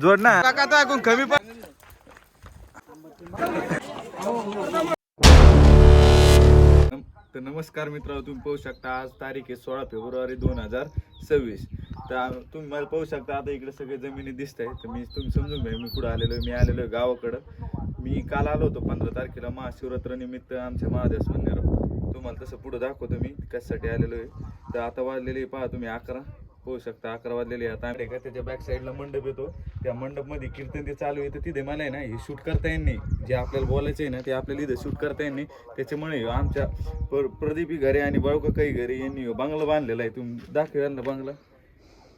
जोड ना. काका तो ऐकून कमी पण तर नमस्कार मित्र तुम्ही पाहू शकता आज तारीख आहे सोळा फेब्रुवारी दोन हजार सव्वीस. तर तुम्ही मला पाहू शकता आता इकडे सगळे जमिनी दिसत आहे तर मी तुम्ही समजून घ्या मी कुठं आलेलो आहे मी आलेलो आहे गावाकडं. मी काल आलो होतो पंधरा तारखेला महाशिवरात्र निमित्त आमच्या महादेव मंदिरात. तुम्हाला तसं पुढं दाखवतो मी कशासाठी आलेलो आहे. तर आता वाजलेले पहा तुम्ही अकरा. होऊ शकता. अकरा वाजलेले आता. आम्ही का? त्याच्या बॅक साईडला मंडप येतो. त्या मंडपमध्ये कीर्तन ते चालू आहे तर तिथे मला आहे ना हे शूट करता येईल नाही. जे आपल्याला बोलायचं आहे ना ते आपल्याला इथं शूट करता येईल नाही. त्याच्यामुळे आमच्या प्र प्रदीपी घरे आणि बाळका काही घरे यांनी बंगला बांधलेला आहे. तुम्ही दाखवा ना बंगला.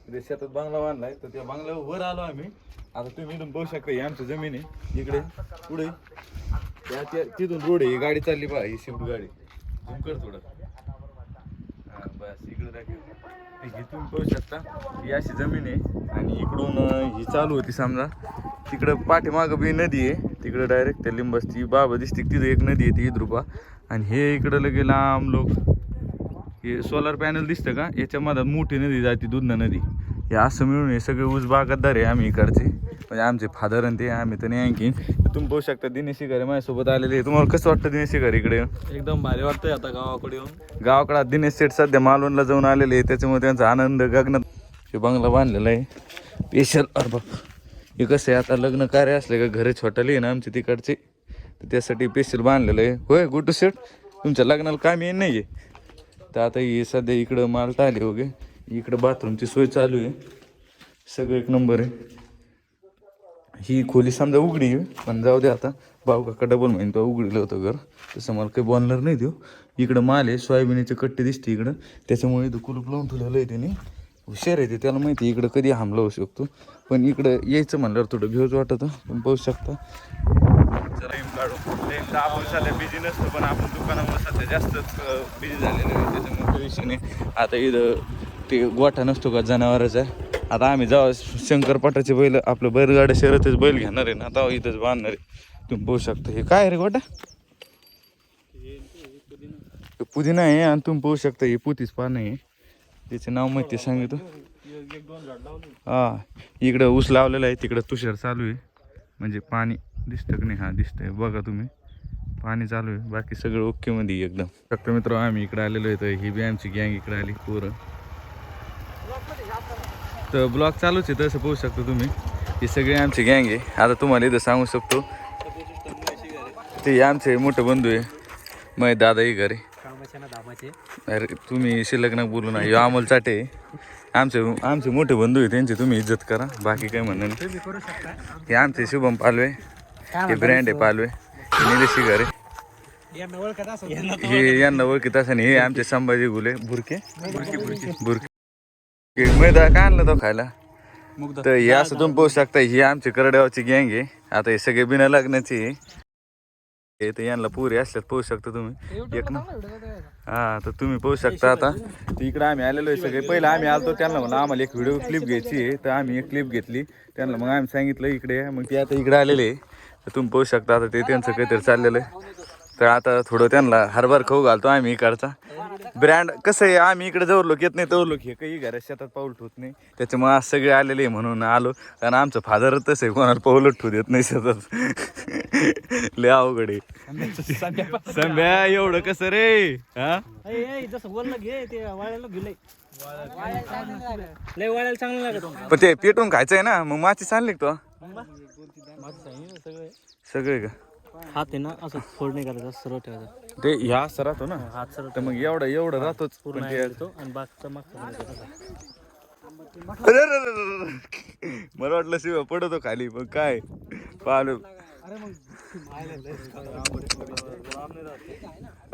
तिथे शेतात बंगला आहे तर त्या बंगल्यावर वर आलो आम्ही. आता तुम्ही इथून बघू शकता ही आमची जमीन आहे. इकडे पुढे. त्या तिथून रोड आहे. ही गाडी चालली पहा ही शिफ्ट गाडी. झूम कर थोडं. हां बस इकडे दाखव. हे तुम्ही पाहू शकता ही अशी जमीन आहे. आणि इकडून ही चालू होती समजा. तिकडं पाठीमागं बी नदी आहे. तिकडं डायरेक्ट त्या लिंबसती बाबा दिसते. तिथं एक नदी आहे ती इद्रुपा आणि हे इकडं लगे लांब लोक. हे सोलार पॅनल दिसतं का? याच्यामध्ये मोठी नदी जाते दुधना नदी. हे असं मिळून हे सगळे ऊस बागायतदार आहे आम्ही इकडचे. म्हणजे आमचे फादर आणि ते आम्ही तर नाही आणखी तुम्ही पाहू शकता दिनेश शिगारे माझ्यासोबत आलेले. तुम्हाला कसं वाटतं दिनेश शिगारे इकडे? एकदम भारी वाटतंय आता गावाकडे येऊन. गावाकडे दिनेश शेठ सध्या मालवणला जाऊन आलेले आहे त्याच्यामुळे त्यांचा आनंद गगनात हे बंगला बांधलेला आहे. स्पेशल अरे बाप. हे कसं आहे आता लग्न कार्य असले का घरे छोटाले आहे ना आमचे तिकडचे? तर त्यासाठी स्पेशल बांधलेलं आहे. होय गुड्डू शेठ? तुमच्या लग्नाला काम येईल नाही आहे तर आता ही सध्या इकडं मालटा आली वगैरे इकडं बाथरूमची सोय चालू आहे. सगळं एक नंबर आहे. ही खोली समजा उघडी पण जाऊ दे आता. भाऊ काका डबल महिने तो उघडलं होतं घर. तसं मला काही बोलणार नाही देऊ इकडं माल आहे सोयाबीनचे कट्टे दिसते इकडं. त्याच्यामुळे इथं कुलूप लावून ठेवलेलं आहे त्याने. हुशार आहे ते त्याला माहिती आहे इकडं कधी हमला होऊ शकतो. पण इकडं यायचं म्हणल्यावर थोडं घेऊच वाटत पण पाहू शकता. टाईम आपण सध्या बिझी नसतो पण आपण दुकानामुळे सध्या जास्तच बिझी झालेलं आहे. त्याच्यामुळे विषय नाही. आता इथं ते गोठा नसतो का जनावराचा आता आम्ही जेव्हा शंकरपाटाचे बैल आपलं बैलगाड्या शहरातच बैल घेणार आहे ना आता इथंच बांधणार आहे. तुम्ही पाहू शकता. हे काय रे गोटा पुदिना आहे आणि तुम्ही पाहू शकता हे पुतीच पानं आहे. त्याचे नाव माहिती सांगितलं. हा इकडं ऊस लावलेला आहे तिकडं तुषार चालू आहे. म्हणजे पाणी दिसतं की नाही? हा दिसतंय. बघा तुम्ही. पाणी चालू आहे. बाकी सगळं ओके मध्ये एकदम. फक्त मित्र आम्ही इकडे आलेलो आहे तर ही बी आमची गँग इकडे आली पोरं. तर ब्लॉग चालूच आहे तसं पाहू शकता तुम्ही. ही सगळी आमची गँग आहे. आता तुम्हाला इथं सांगू शकतो. ते आमचे मोठे बंधू आहे. मग दादा ही घरी. अरे तुम्ही शिल्लक बोलू ना. ह्यो अमोल चाटे आमचे आमचे मोठे बंधू आहे त्यांची तुम्ही इज्जत करा. बाकी काय म्हणणं हे आमचे शुभम पालवे हे ब्रँड आहे पालवे. हे निलेशी घरे असं हे यांना ओळखीत असं हे आमचे संभाजी गुले बुरके. बुरके. मैदा काय आणलं तो खायला? तर हे असं तुम्ही पाहू शकता ही आमची करड्यावरची गँग आहे. आता हे सगळे बिना लग्नाची आहे. हे तर यांना पुरी असल्यात पाहू शकता तुम्ही. एक ना. हा तर तुम्ही पाहू शकता आता. इकडे आम्ही आलेलो आहे सगळे. पहिलं आम्ही आलतो त्यांना म्हणलं आम्हाला एक व्हिडिओ क्लिप घ्यायची आहे. तर आम्ही एक क्लिप घेतली. त्यांना मग आम्ही सांगितलं इकडे. मग ते आता इकडे आलेले आहे. तर तुम्ही पाहू शकता आता ते त्यांचं काहीतरी चाललेलं आहे. तर आता थोडं त्यांना हरभर खाऊ घालतो आम्ही इकडचा. ब्रँड कसं आहे आम्ही इकडे जवळ लोक येत नाही तवर लोक हे काही घरात शेतात पाऊल ठेवत नाही. त्याच्यामुळे आज सगळे आलेले आहे म्हणून आलो. कारण आमचं फादरच तसं आहे कोणाला पाऊलच ठेवू देत नाही शेतात. लय अवघड आहे. संभ्या एवढं कसं रे? हा? जसं बोललं घे ते वाळायला घेऊ लय वाळायला चांगलं लागत पण ते पेटून खायचं आहे ना मग माची चालली का तो? सगळे सगळे का? हात आहे ना असं फोड नाही करायचं सरळ ठेवायचं. ते ह्या असं राहतो ना. हात सरळ तर मग एवढं एवढं राहतोच. पूर्ण पण ते येतो आणि बागचा मागचा अरे अरे अरे अरे अरे. मला वाटलं शिव पडतो खाली मग काय? पाहिलं.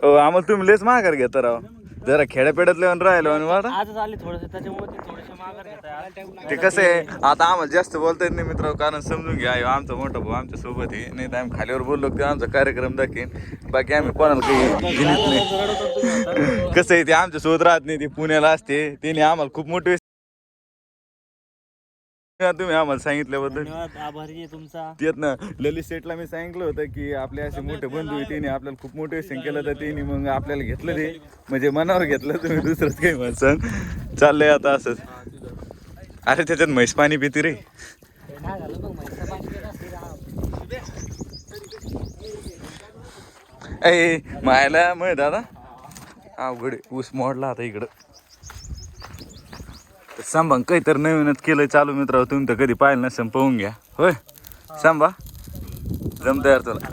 ओ आम्हाला तुम्ही लेच माघार घेता राव. जरा खेड्यापेड्यातले राहिलो आणि वाटा आजच आले थोडस त्याच्यामुळे ते थोडेसे माघार घेत ते कसं आहे आता आम्हाला जास्त बोलता येत नाही मित्र कारण समजून घ्या आमचा मोठा भाऊ आमच्यासोबत आहे. नाही तर आम्ही खालीवर बोललो की आमचा कार्यक्रम दाखवेन बाकी आम्ही कोणाला काही जिनीत नाही. कसं आहे ते आमच्यासोबत राहत नाही ते पुण्याला असते. त्याने आम्हाला खूप मोटिवेशन तुम्ही आम्हाला सांगितल्याबद्दल. धन्यवाद आभारी आहे तुमचा. तेच ना ललित शेठला मी सांगितलं होतं की आपले असे मोठे बंधू आहे त्याने आपल्याला खूप मोटिवेशन केलं तर त्यांनी मग आपल्याला घेतलं ते. म्हणजे मनावर घेतलं तुम्ही दुसरंच काही म्हणसान चाललंय आता असंच. अरे त्याच्यात म्हैस पाणी पिती रे. ए मायला मग दादा. अवघड. ऊस मोडला आता इकडं. सांबा काही तर नवीनच केलं चालू मित्र तुम्ही तर कधी पाहिलं नसेल पाहून घ्या. होय? सांबा जमत यार तुला.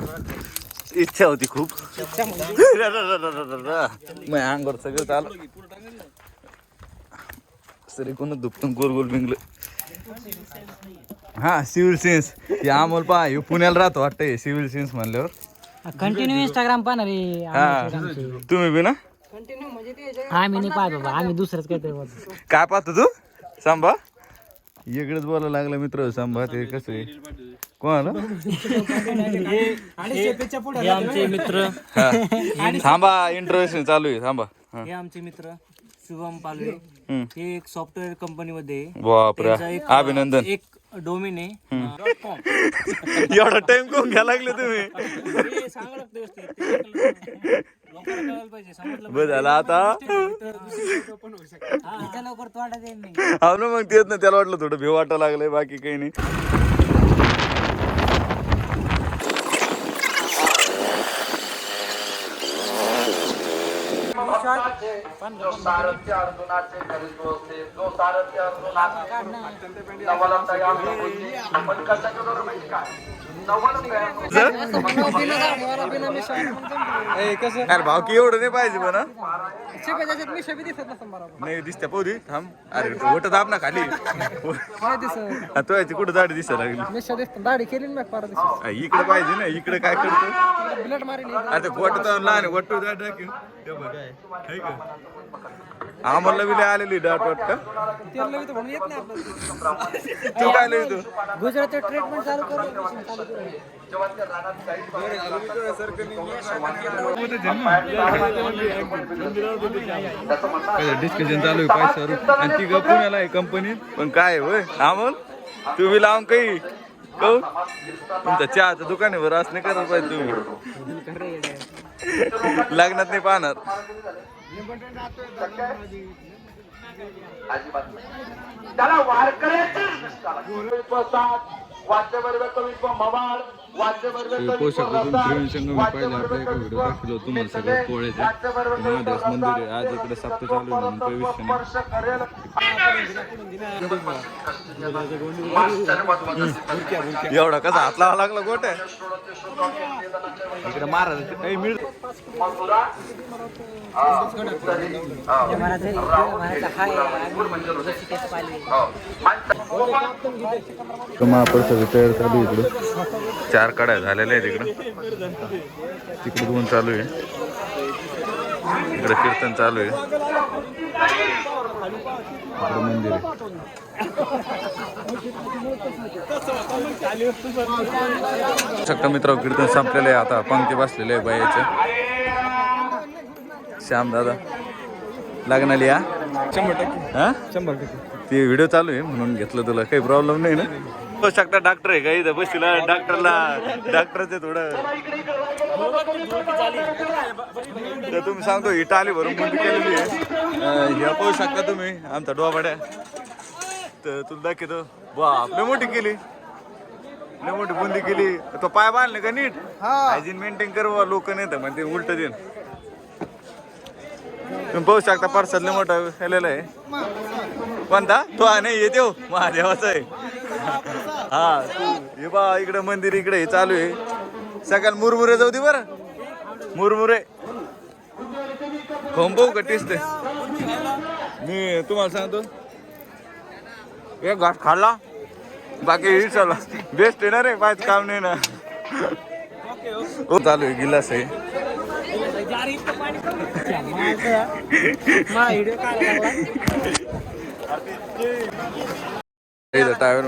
इच्छा होती खूप. मग अंगावर सगळं चालू. सरी कोण दुपटून गोल गोल बिंगलं. हा सिव्हिल सेन्स. हे अमोल पहा हे पुण्याला राहतो वाटतं सिव्हिल सेन्स म्हणल्यावर. कंटिन्यू इंस्टाग्राम पाहणार रे हा. तुम्ही बी ना? आम्ही नाही पाहत बाबा आम्ही दुसरंच काहीतरी काय पाहतो तू? सांबा? इकडेच बोलायला लागला मित्र सांबा ते कसं आहे? कोणाला? हे आमचे मित्र. हा. थांबा इंट्रोडक्शन चालू आहे थांबा. हा. हे आमचे मित्र शुभम पालवे. हम्म. हे एक सॉफ्टवेअर कंपनीमध्ये आहे. बापरे. त्यांचा एक अभिनंदन. एक डोमेन आहे. एवढा टाइम कोण घ्या लागले तुम्ही? सांगा लागतं व्यवस्थित. झालं आता? इथं लवकर तोडा देईन नाही हा ना मग तेच ना त्याला वाटलं थोडं भेव वाटायला लागलंय बाकी काही नाही. अरे भाव की एवढं नाही पाहिजे म्हणा. नाही दिसते पोरी थांब. अरे वट दाब ना खाली. तो याची कुठं दाढी दिसायला लागली? दाढी केली ना इकडे पाहिजे ना इकडे काय करतो? आता गोट तर लहान वट्टू दाढ का? आम्हाला बी लय आलेली डाट वाट का म्हणून येत नाही आपलं. तू काय लय तू? गुजरातचं ट्रीटमेंट चालू करू चालू करू डिस्कशन चालू आहे पैशावर आणि ती ग पुण्याला आहे कंपनीत पण काय आहे होय? अमोल तुम्ही लावून काही. कहू तुमचं चहाचं दुकान आहे बरं असं नाही करायला पाहिजे तुम्ही. लग्नात नाही पाहणार. त्याला वारकऱ्याचे वाद्यवर्ग कवी मवाळ. त्रिवेणी एका व्हिडिओ दाखवलो तुम्हाला सगळं पोळ्याचे महादेव मंदिर आहे. आज इकडे सप्त चालू आहे म्हणून. एवढा कसा हात लावा लागला गोट इकडे महाराज काही मिळ तयार चालू आहे इकडे. चार कड्या झालेल्या आहेत इकडं. तिकडे दोन चालू आहे. इकडे कीर्तन चालू आहे. इकडे मंदिर आहे. शकता मित्र कीर्तन संपलेलं आहे. आता पंक्ती बसलेले आहे बायाचे श्याम दादा. लग्नाली हा शंभर टक्के. हा? शंभर टक्के. ते व्हिडिओ चालू आहे म्हणून घेतलं तुला. काही प्रॉब्लेम नाही ना? हो शकता डॉक्टर आहे का इथं? बसला डॉक्टरला डॉक्टरचे थोडं. तर तुम्ही सांगतो ही टाली भरून बुंदी केलेली आहे. ह्या पाहू शकता तुम्ही आमचा डोबाड्या. तर तुला दाखवतो. बाप लय मोठी केली. लय मोठी बुंदी केली. तो पाय बांधले का नीट? हायजीन मेंटेन कर लोक नाही तर म्हणते उलट देईन. तुम्ही पाहू शकता परसाद लय मोठा केलेला आहे. कोणता? तो हा नाही येते हो महादेवाचा आहे. हा हे बा इकडं मंदिर इकडे हे चालू आहे. सकाळ मुरमुरे जाऊ दे बरं. मुरमुरे. खाऊन पाहू का टेस्ट? मी तुम्हाला सांगतो. एक घाट खाल्ला. बाकी हे चालला बेस्ट आहे ना रे पाच काम नाही ना. हो चालू आहे गिलास आहे.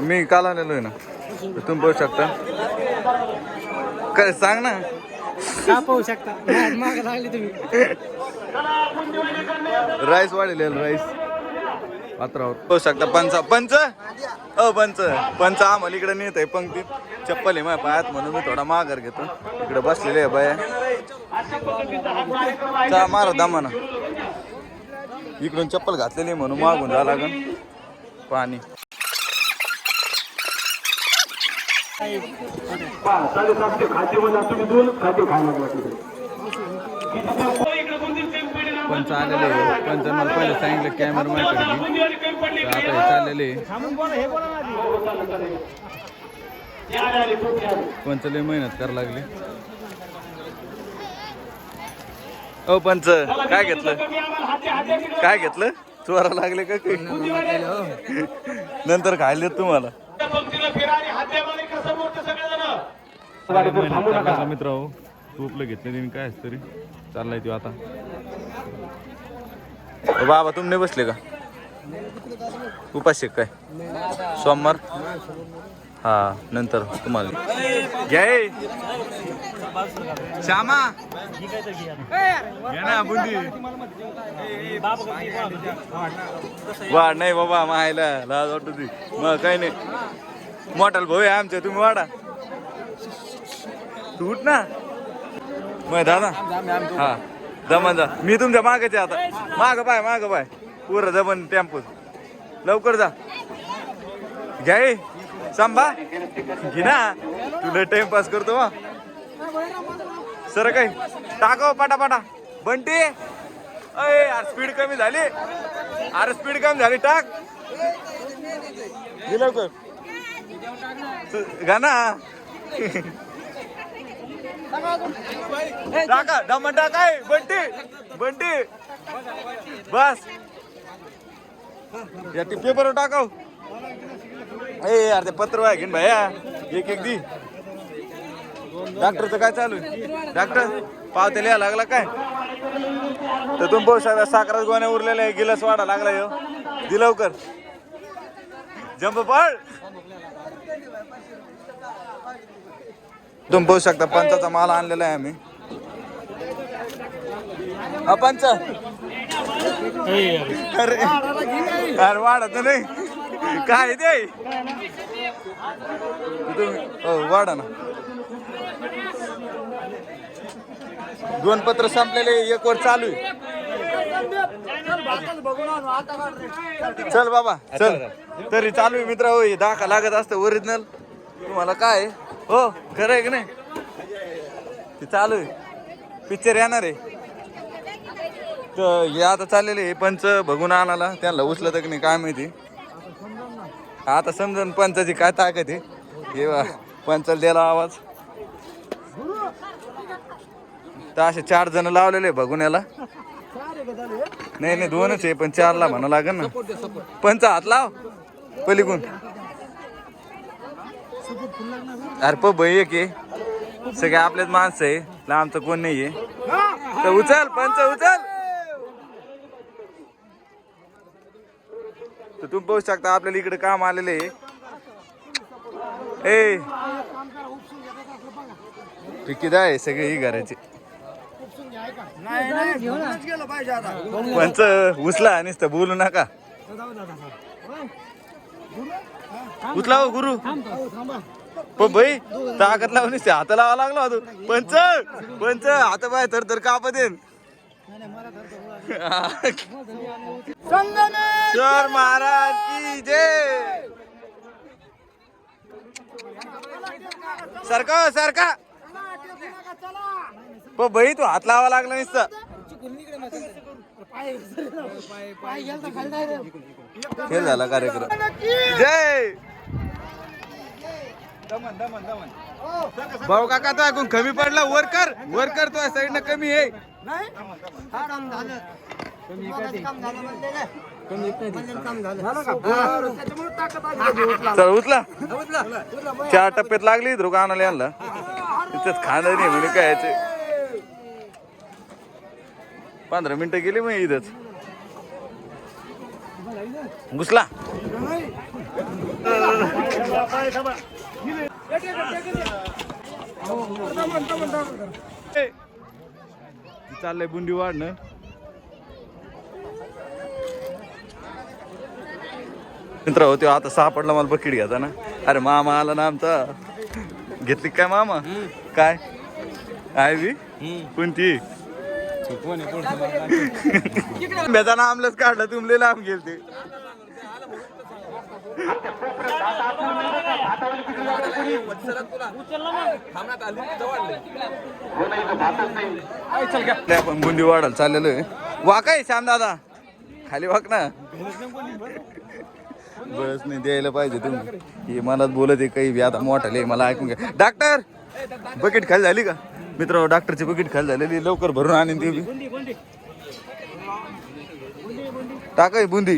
मी काल आलेलो आहे ना. तुम्ही बघू शकता. काय सांग ना. का पाहू शकता? माग लागले तुम्ही. राईस वाढेल राईस पात्रावर. हो शकता. पंच पंच? हो पंच. पंच आम्हाला इकडे नेत आहे पंक्तीत. चप्पल आहे माझ्या पायात म्हणून मी थोडा माघार घेतो. इकडे बसलेले आहे बाया. चा मार दामाना. इकडून चप्पल घातलेली म्हणून मागून जा लागन. पाणी. खाद्य खायला पंच आलेले आहे. पंचांना पहिले सांगितलं कॅमेरा माझ्याकडे आता हे चाललेले. पंच लय मेहनत करायला लागले. ओ पंच काय घेतलं? काय घेतलं. चोरा लागले का काही? नंतर खायला तुम्हाला. मित्र हो टोपलं घेतलं त्यांनी काय तरी. चाललाय तो आता. बाबा तुम्ही बसले का? उपाशी काय? सोमवार? हा नंतर तुम्हाला. घ्याय श्यामा! ना बुंदी. वाढ नाही बाबा मायला लाज वाटत ती मग काही नाही. मोठाल भाऊ आहे आमच्या तुम्ही वाडा तू उठ ना. मग दादा. हा. जमन जा मी तुमच्या मागाचे आता. माग पाय माग पाय. पुर जमन टेम्पो. लवकर जा. घ्या. सांभा. घे ना तुला टाइमपास करतो वा सर काय टाकाव पाटा पाटा बंटी. अय यार स्पीड कमी झाली. अरे स्पीड कमी झाली. टाक. घे लवकर. गा ना. टाका दमन टाकाय बंटी बंटी. बस. या ते पेपर टाकाव. ए यार ते पत्र वाय घेऊन भैया. एक एक दी. डॉक्टरचं काय चालू आहे? डॉक्टर पावते लिहा लागला काय? तर तुम्ही पाहू शकता साखरात गोण्या उरलेल्या आहे गिलास वाढा लागला यो. दि लवकर. जंप पळ. तुम्ही पाहू शकता पंचाचा माल आणलेला आहे आम्ही. हा पंच. अरे अरे वाढत नाही. काय ते? तुम्ही हो वाढा ना. दोन पत्र संपलेले एक वर चालू आहे. चल बाबा चल. तरी चालू आहे मित्र हो हे दाखा लागत असतं ओरिजिनल तुम्हाला काय आहे? हो खरं आहे की नाही? ते चालू आहे. पिक्चर येणार आहे. तर हे आता चाललेले हे पंच बघून आणाला त्यांना उचलं तर की नाही काय माहिती. आता समजून पंचाची काय ताकद आहे. हे पंचाला द्यायला आवाज. तर असे चार जण लावलेले बघून याला. नाही नाही दोनच आहे पण चारला म्हणा लागेल ना. पंच हात लाव पलीकून अरे प भाई एक आहे. सगळे आपलेच माणसं आहे. लांबचं कोण नाही आहे तर उचल पंच उचल. तर तुम्ही पाहू शकता आपल्याला इकडे काम आलेले आहे. ए. पिकीदा आहे सगळे ही घराचे. पंच उचला नुसतं बोलू नका. उचला हो गुरु. पण भाई ताकद लावून हात लावा लागला तू पंच पंच हात बाय तर तर कापत देन सर महाराज की जय. सरका सरका पण भाई तू हात लावा लागला नुसतं. खेळ झाला कार्यक्रम. जय. भाऊ काका तो ऐकून कमी पडला. वर कर वर कर तो साईडनं कमी आहे. चल उचला. चार टप्प्यात लागली ध्रुव आणायला यांना तिथेच खाणं नाही म्हणे काय पंधरा मिनिटं गेली मग इथंच. घुसला. चाललंय बुंदी वाढणं. मित्र होते आता सापडला मला बकीट घ्यायचा ना. अरे मामा आला ना आमचा. घेतली काय मामा? काय? आहे बी? कोणती? बेदाना आमलंच काढलं तुमले लांब गेलते. आपण बुंदी वाढायला चाललेलो आहे वाक आहे श्याम दादा खाली वाक ना बस नाही द्यायला पाहिजे तुम्ही हे मनात बोलत आहे काही बी आता मोठाले मला ऐकून घ्या डॉक्टर बकेट खाली झाली का मित्र डॉक्टरची बकेट खाली झालेली लवकर भरून आणीन ते बी टाकाय बुंदी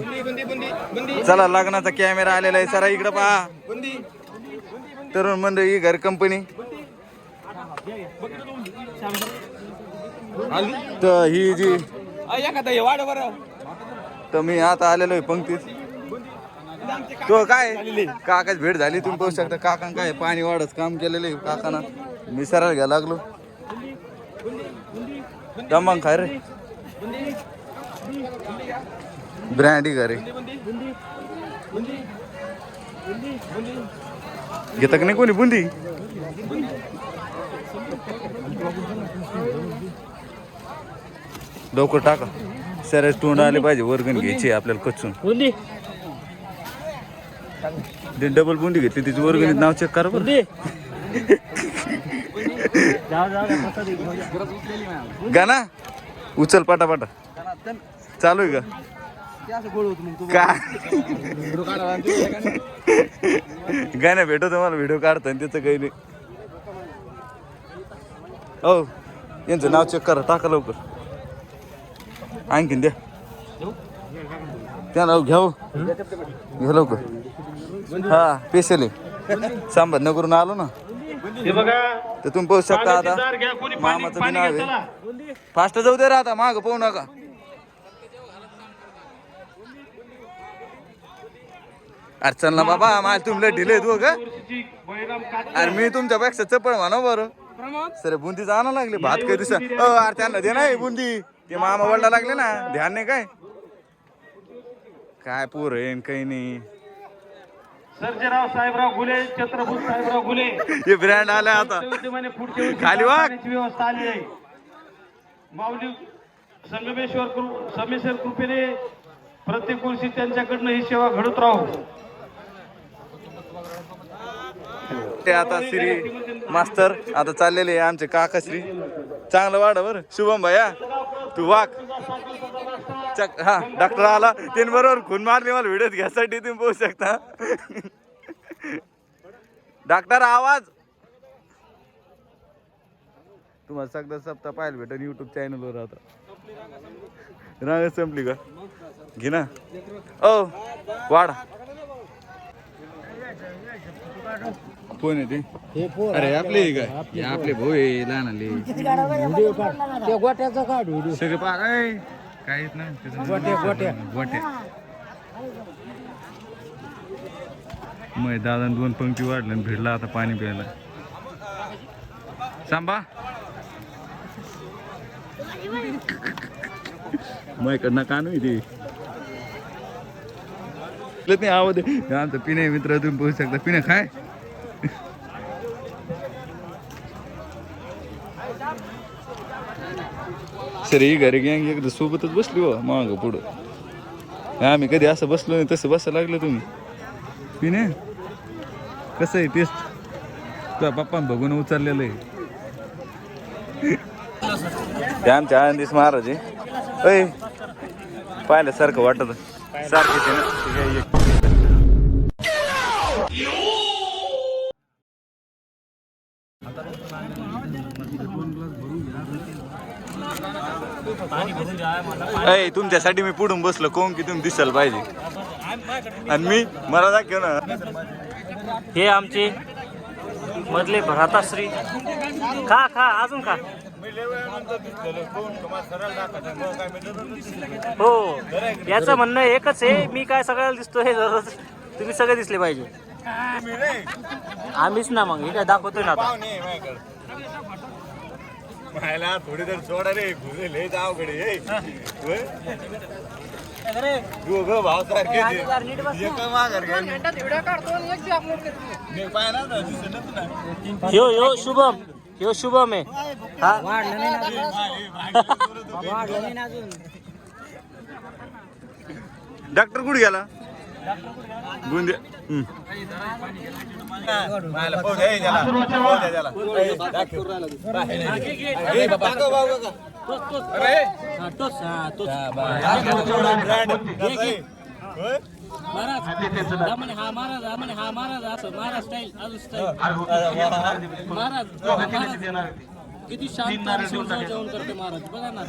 चला लग्नाचा कॅमेरा आलेला आहे सरा इकडं पहा तरुण मंडळी घर कंपनी तर ही जी तर मी आता आलेलो आहे पंक्तीत. तो काय? काकाच भेट झाली तुम्ही पाहू शकता. काकान काय पाणी वाढत काम केलेलं आहे काकाना. मी सरळ घ्या लागलो. दमंग खा रे. ब्रँडी घरे. घेता का नाही कोणी? बुंदी? लवकर टाका. सऱ्याच तोंड आले पाहिजे वर्गण घ्यायची आपल्याला कचून डबल बुंदी घेतली तिची वर्गणीत नाव चेक करा बरं. गाना उचल पाटा चालू आहे का? का? गाण्या भेटो तुम्हाला व्हिडिओ काढतो आणि त्याचं काही नाही. हो यांचं नाव चेक करा टाका लवकर. आणखीन द्या. त्या नाव घ्या हो. घ्या लवकर. हा पेशल आहे. संभाजीनगरून आलो ना. हे बघा. तर तुम्ही पाहू शकता आता. मामाचं नाव आहे. फास्ट जाऊ दे रे आता माग पाहू नका. अरे चल ना बाबा मला तुम्ही लय ढिले तू ग अरे मी तुमच्यापेक्षा चपळ म्हणा बरं. सर बुंदी जाणं लागले भात काही दिसा. अ अरे त्यांना दे नाही बुंदी. ते मामा वडला लागले ना ध्यान नाही काय? काय पोर आहे काही नाही. सर्जेराव साहेबराव गुले छत्रपती साहेबराव गुले. हे ब्रँड आले आता. खाली वाग. पाण्याची व्यवस्था आली आहे. माऊली संगमेश्वर कृ- संगमेश्वर कृपेने प्रत्येक वर्षी त्यांच्याकडनं ही सेवा घडत राहू. ते आता श्री मास्तर आता चाललेले आहे आमचे काकाश्री चांगलं वाढ बर. शुभम भैया तू वाक चक हा डॉक्टर आला. तीन बरोबर खून मारली मला व्हिडिओ घ्यासाठी तुम्ही पोहू शकता. डॉक्टर आवाज. तुम्हाला सगळं सप्ताह पाहायला भेटेल युट्यूब चॅनलवर आता. रांग संपली का? घे ना. ओ वाढा. कोण आहे ते? अरे आपले काय हे आपले भाऊ आहे लहान आले. त्या गोट्याचा काढ व्हिडिओ. सगळे काय नाही गोट्या गोट्या. गोट्या. मग दादा दोन पंक्ती वाढल्या आणि भिडला आता पाणी प्यायला. सांबा मग कडनं कानू आहे ते. नाही आवाज. आमचा पिणे मित्र तुम्ही पोहू शकता. पिणे खाय. सर ही घरी गँग एकदा सोबतच बसली हो मागं पुढं. आम्ही कधी असं बसलो नाही तसं बसायला लागलं तुम्ही. पिणे कसं आहे टेस्ट तुझ्या पप्पान बघून उचललेलं आहे. ते आमच्या आनंदीस महाराज आहे. पाहिल्यासारखं वाटत. सारखे ते ना ते काय एक- पाणी भरून द्या मला अय तुमच्यासाठी मी पुढून बसलो कोण की तुम्ही दिसायला पाहिजे. आणि मी मला दाखव ना. हे आमचे मधले भ्राताश्री. खा खा अजून खा. हो याचं म्हणणं एकच आहे मी काय सगळ्याला दिसतोय दररोज तुम्ही सगळे दिसले पाहिजे. आम्हीच ना मग हे काय दाखवतोय ना आता. मायला थोडी तर सोडा रे घुसे लय अवघडे भाव सारखे ह्यो? ह्यो शुभम. ह्यो शुभम आहे. हा. डॉक्टर कुठे गेला? गुंदे हम्म. हा महाराज हा म्हणे हा महाराज असं महाराज स्टाईल अजून स्टाईल महाराज महाराज किती शांत आणि जेवण करते महाराज. बघा ना.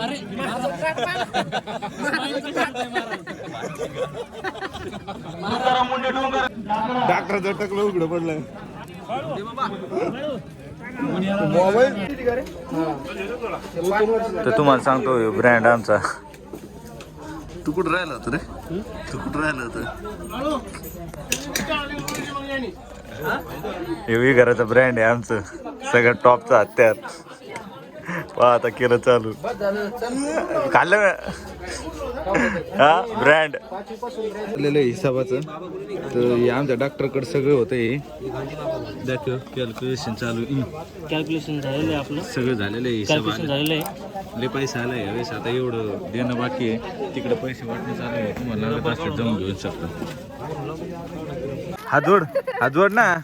अरे स्माईल किती करते महाराज. डॉक्टरचं टकलं उघडं पडलं तर तुम्हाला सांगतो ब्रँड आमचा. तू कुठं राहिला होता रे? तू कुठं राहिला होता? एवढी घराचा ब्रँड आहे आमचं. सगळं टॉपचा हत्यार. पहा आता केलं चालू. खाल्लं हा ब्रँड आहे हिसाबाचं. तर हे आमच्या डॉक्टरकडे सगळं होतं हे. दाखव कॅल्क्युलेशन चालू हं. कॅल्क्युलेशन झालेलं आहे आपलं. सगळं झालेलं आहे हिसाब कॅल्क्युलेशन झालेलं आहे. लय पैसा आला यावेळेस आता एवढं देणं बाकी आहे. तिकडे पैसे वाटणं चालू आहे. तुम्हाला लागत असले जाऊन घेऊ शकता. हात जोड. हात जोड ना.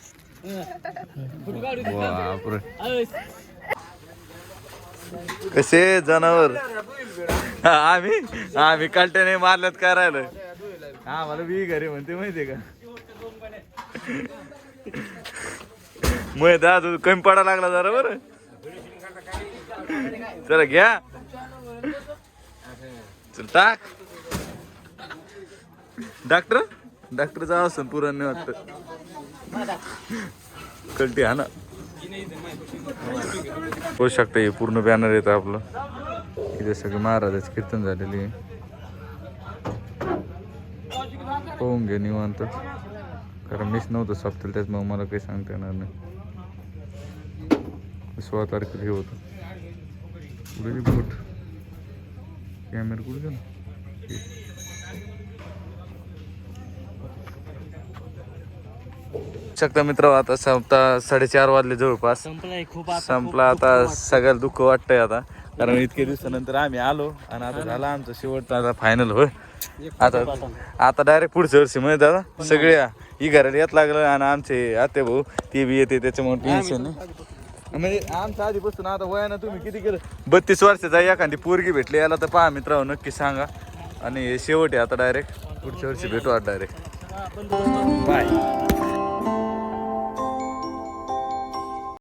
बापरे. कसे जनावर? हा, आम्ही आम्ही कालट्याने मारल्यात काय राहिलं हा मला बी घरी म्हणते माहितीये का? मग तू कमी पडा लागला जरा बरं. चला घ्या. चल टाक. डॉक्टर? डॉक्टर डॉक्टरचा असं पुरण नाही वाटत. कलटी हा ना. होऊ शकतं हे पूर्ण बॅनर येतं आपलं. इथे सगळे महाराजाचे कीर्तन झालेले आहे. पाहून घे निवांत. कारण मीच नव्हतं सप्ताल त्याच्यामुळे मला काही सांगता येणार नाही. सोळा तारखेला हे होतं. ती बोट कॅमेरा कुठे गेला? शकता मित्र आता संपता साडेचार वाजले जवळपास. संपला आता सगळ्याला दुःख वाटतंय आता. कारण इतके दिवसानंतर आम्ही आलो आणि आता झाला आमचं शेवटचा आता फायनल होय. आता आता डायरेक्ट पुढच्या वर्षी म्हणजे दादा सगळे ही घराला येत लागलं आणि आमचे आते भाऊ ते बी येते त्याच्यामुळे टेन्शन नाही. म्हणजे आमचं आधीपासून आता वयानं तुम्ही किती केलं? बत्तीस वर्षाचा एखादी पोरगी भेटली याला तर पहा मित्रांनो नक्की सांगा. आणि हे शेवट आहे आता डायरेक्ट पुढच्या वर्षी भेटू आता डायरेक्ट बाय